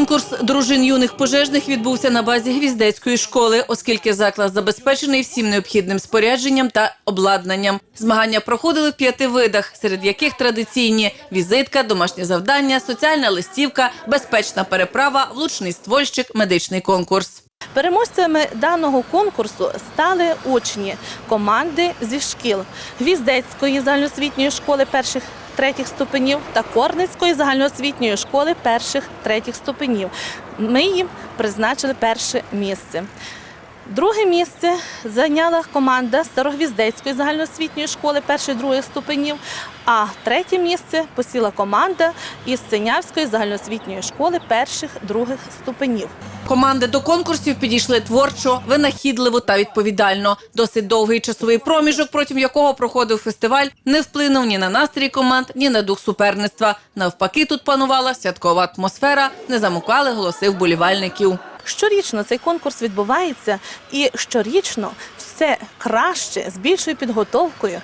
Конкурс дружин юних пожежних відбувся на базі гвіздецької школи, оскільки заклад забезпечений всім необхідним спорядженням та обладнанням. Змагання проходили в п'яти видах, серед яких традиційні візитка, домашнє завдання, соціальна листівка, безпечна переправа, влучний ствольщик, медичний конкурс. Переможцями даного конкурсу стали учні команди зі шкіл Гвіздецької загальноосвітньої школи перших третіх ступенів та Корницької загальноосвітньої школи перших третіх ступенів. Ми їм призначили перше місце. Друге місце зайняла команда Старогвіздецької загальноосвітньої школи перших других ступенів. А третє місце посіла команда із Синявської загальноосвітньої школи перших других ступенів. Команди до конкурсів підійшли творчо, винахідливо та відповідально. Досить довгий часовий проміжок, протягом якого проходив фестиваль, не вплинув ні на настрій команд, ні на дух суперництва. Навпаки, тут панувала святкова атмосфера, не замукали голоси вболівальників. Щорічно цей конкурс відбувається, і щорічно все краще з більшою підготовкою.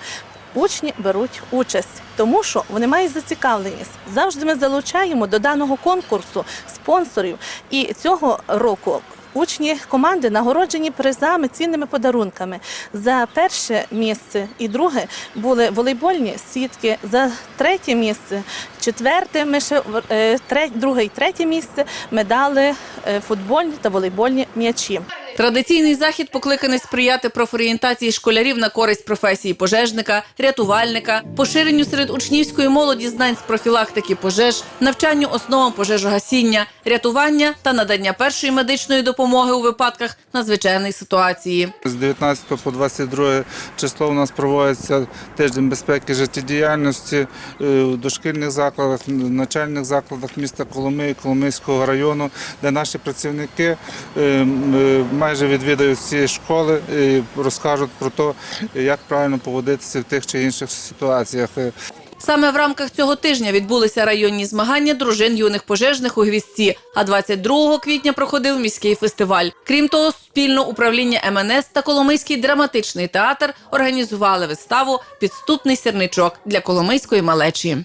Учні беруть участь, тому що вони мають зацікавленість. Завжди ми залучаємо до даного конкурсу спонсорів. І цього року учні команди нагороджені призами, цінними подарунками. За перше місце і друге були волейбольні сітки. За третє місце, четверте, ми ще е, друге і третє місце медали е, футбольні та волейбольні м'ячі. Традиційний захід покликаний сприяти профорієнтації школярів на користь професії пожежника, рятувальника, поширенню серед учнівської молоді знань з профілактики пожеж, навчанню основам пожежогасіння, рятування та надання першої медичної допомоги у випадках надзвичайної ситуації. З 19 по 22 число у нас проводиться тиждень безпеки життєдіяльності е, у дошкільних закладах, начальних закладах міста Коломиї, Коломийського району, де наші працівники е, м, е, майже відвідають ці школи і розкажуть про те, як правильно поводитися в тих чи інших ситуаціях. Саме в рамках цього тижня відбулися районні змагання дружин юних пожежних у Гвіздці, а 22 квітня проходив міський фестиваль. Крім того, спільно управління МНС та Коломийський драматичний театр організували виставу Підступний сірничок для Коломийської малечі.